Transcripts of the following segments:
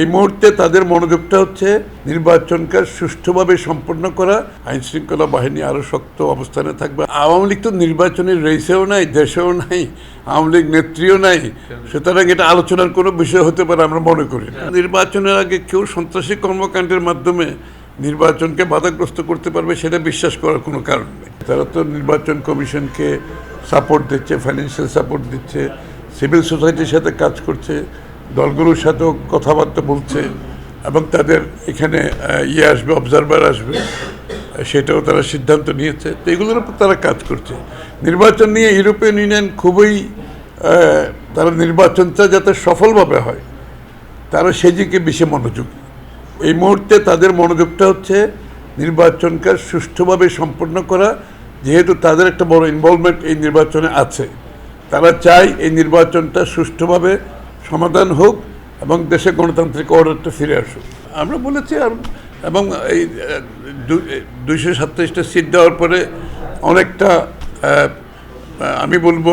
এই মুহূর্তে তাদের মনোযোগটা হচ্ছে নির্বাচনকে সুষ্ঠুভাবে সম্পন্ন করা আইন শৃঙ্খলা বাহিনী আরও শক্ত অবস্থানে থাকবে। আওয়ামী লীগ তো নির্বাচনের রেসেও নাই, দেশেও নাই, আওয়ামী লীগ নেত্রীও নাই। সুতরাং এটা আলোচনার কোনো বিষয় হতে পারে আমরা মনে করি। নির্বাচনের আগে কেউ সন্ত্রাসী কর্মকাণ্ডের মাধ্যমে নির্বাচনকে বাধাগ্রস্ত করতে পারবে সেটা বিশ্বাস করার কোনো কারণ নেই। তারা তো নির্বাচন কমিশনকে সাপোর্ট দিচ্ছে ফাইন্যান্সিয়াল সাপোর্ট দিচ্ছে সিভিল সোসাইটির সাথে কাজ করছে দলগুলোর সাথেও কথাবার্তা বলছে এবং তাদের এখানে ইয়ে আসবে অবজারভার আসবে, সেটাও তারা সিদ্ধান্ত নিয়েছে। তো এগুলোর উপর তারা কাজ করছে। নির্বাচন নিয়ে ইউরোপিয়ান ইউনিয়ন খুবই তারা নির্বাচনটা যাতে সফলভাবে হয়, তারা সেদিকে বেশি মনোযোগী। এই মুহূর্তে তাদের মনোযোগটা হচ্ছে নির্বাচনকে সুষ্ঠুভাবে সম্পন্ন করা, যেহেতু তাদের একটা বড় ইনভলভমেন্ট এই নির্বাচনে আছে। তারা চায় এই নির্বাচনটা সুষ্ঠুভাবে সমাধান হোক এবং দেশে গণতান্ত্রিক অর্ডারটা ফিরে আসুক। আমরা বলেছি আর- এবং এই দুইশো সাতত্রিশটা সিট দেওয়ার পরে অনেকটা আমি বলব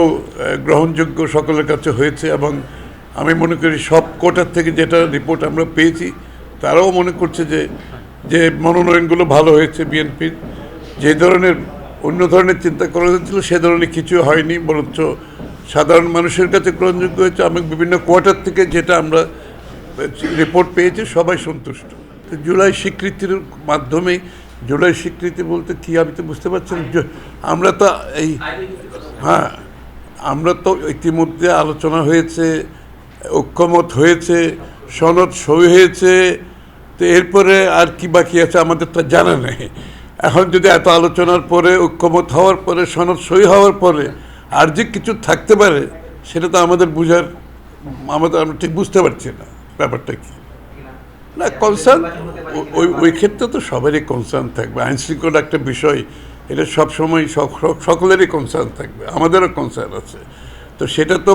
গ্রহণযোগ্য সকলের কাছে হয়েছে এবং আমি মনে করি সব কোটার থেকে যেটা রিপোর্ট আমরা পেয়েছি, তারাও মনে করছে যে যে মনোনয়নগুলো ভালো হয়েছে বিএনপির। যে ধরনের অন্য ধরনের চিন্তা করা হয়েছিল, সে ধরনের কিছু হয়নি, বরঞ্চ সাধারণ মানুষের কাছে গ্রহণযোগ্য হয়েছে। আমি বিভিন্ন কোয়ার্টার থেকে যেটা আমরা রিপোর্ট পেয়েছি, সবাই সন্তুষ্ট। তো জুলাই স্বীকৃতির মাধ্যমেই, জুলাই স্বীকৃতি বলতে কি আমি তো বুঝতে পারছি আমরা তো এই হ্যাঁ আমরা তো ইতিমধ্যে আলোচনা হয়েছে, ঐক্যমত হয়েছে, সনদ সই হয়েছে, তো এরপরে আর কি বাকি আছে আমাদের তো জানা নেই। এখন যদি এত আলোচনার পরে, ঐক্যমত হওয়ার পরে, সনদ সই হওয়ার পরে আর যে কিছু থাকতে পারে, সেটা তো আমাদের বুঝার আমাদের আমরা ঠিক বুঝতে পারছি না, ব্যাপারটা কি। না কনসার্ন ওই ওই ক্ষেত্রে তো সবারই কনসার্ন থাকবে। আইন শৃঙ্খলা একটা বিষয়, এটা সবসময় সকলেরই কনসার্ন থাকবে, আমাদেরও কনসার্ন আছে। তো সেটা তো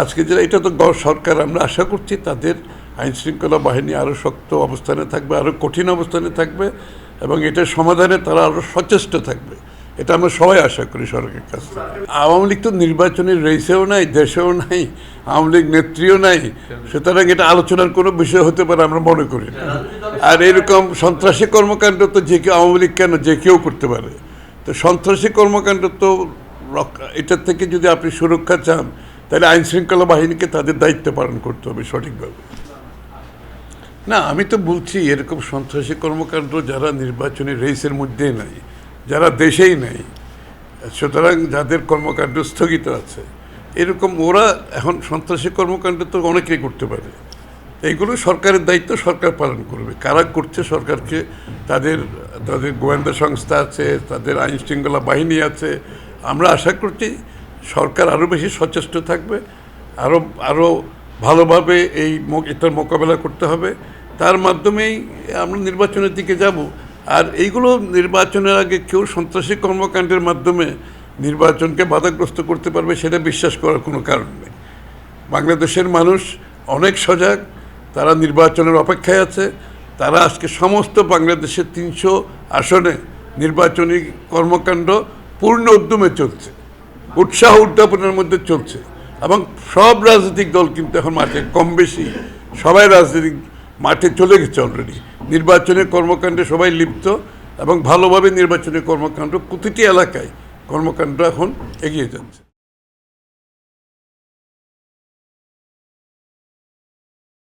আজকে যেটা, এটা তো সরকার, আমরা আশা করছি তাদের আইন শৃঙ্খলা বাহিনী আরও শক্ত অবস্থানে থাকবে আরও কঠিন অবস্থানে থাকবে, এবং এটার সমাধানে তারা আরও সচেষ্ট থাকবে। এটা আমরা সবাই আশা করি সরকারের কাছ থেকে। আওয়ামী লীগ তো নির্বাচনের রেসেও নাই, দেশেও নাই, আওয়ামী লীগ নেত্রীও নাই। সুতরাং এটা আলোচনার কোনো বিষয় হতে পারে আমরা মনে করি আর এরকম সন্ত্রাসী কর্মকাণ্ড তো যে কেউ আওয়ামী লীগ কেন যে কেউ করতে পারে? তো সন্ত্রাসী কর্মকাণ্ড তো এটার থেকে যদি আপনি সুরক্ষা চান, তাহলে আইন শৃঙ্খলা বাহিনীকে তাদের দায়িত্ব পালন করতে হবে সঠিকভাবে। না, আমি তো বলছি এরকম সন্ত্রাসী কর্মকাণ্ড যারা নির্বাচনী রেসের মধ্যেই নাই যারা দেশেই নেই, সুতরাং যাদের কর্মকাণ্ড স্থগিত আছে, এরকম ওরা এখন সন্ত্রাসী কর্মকাণ্ড তো অনেকেই করতে পারে। এইগুলো সরকারের দায়িত্ব, সরকার পালন করবে। কারা করছে সরকারকে, তাদের তাদের গোয়েন্দা সংস্থা আছে, তাদের আইন শৃঙ্খলা বাহিনী আছে। আমরা আশা করছি সরকার আরও বেশি সচেষ্ট থাকবে আরও আরও ভালোভাবে এই এটার মোকাবেলা করতে হবে। তার মাধ্যমেই আমরা নির্বাচনের দিকে যাব। আর এইগুলো নির্বাচনের আগে কেউ সন্ত্রাসী কর্মকাণ্ডের মাধ্যমে নির্বাচনকে বাধাগ্রস্ত করতে পারবে সেটা বিশ্বাস করার কোনো কারণ নেই। বাংলাদেশের মানুষ অনেক সজাগ, তারা নির্বাচনের অপেক্ষায় আছে, তারা আজকে সমস্ত বাংলাদেশের তিনশো আসনে নির্বাচনী কর্মকাণ্ড পূর্ণ উদ্যমে চলছে, উৎসাহ উদ্যাপনের মধ্যে চলছে এবং সব রাজনৈতিক দল কিন্তু এখন মাঠে কম বেশি সবাই রাজনৈতিক মাঠে চলে গেছে অলরেডি নির্বাচনের কর্মকাণ্ডে সবাই লিপ্ত এবং ভালোভাবে নির্বাচনী কর্মকাণ্ড প্রতিটি এলাকায় কর্মকাণ্ড এখন এগিয়ে যাচ্ছে।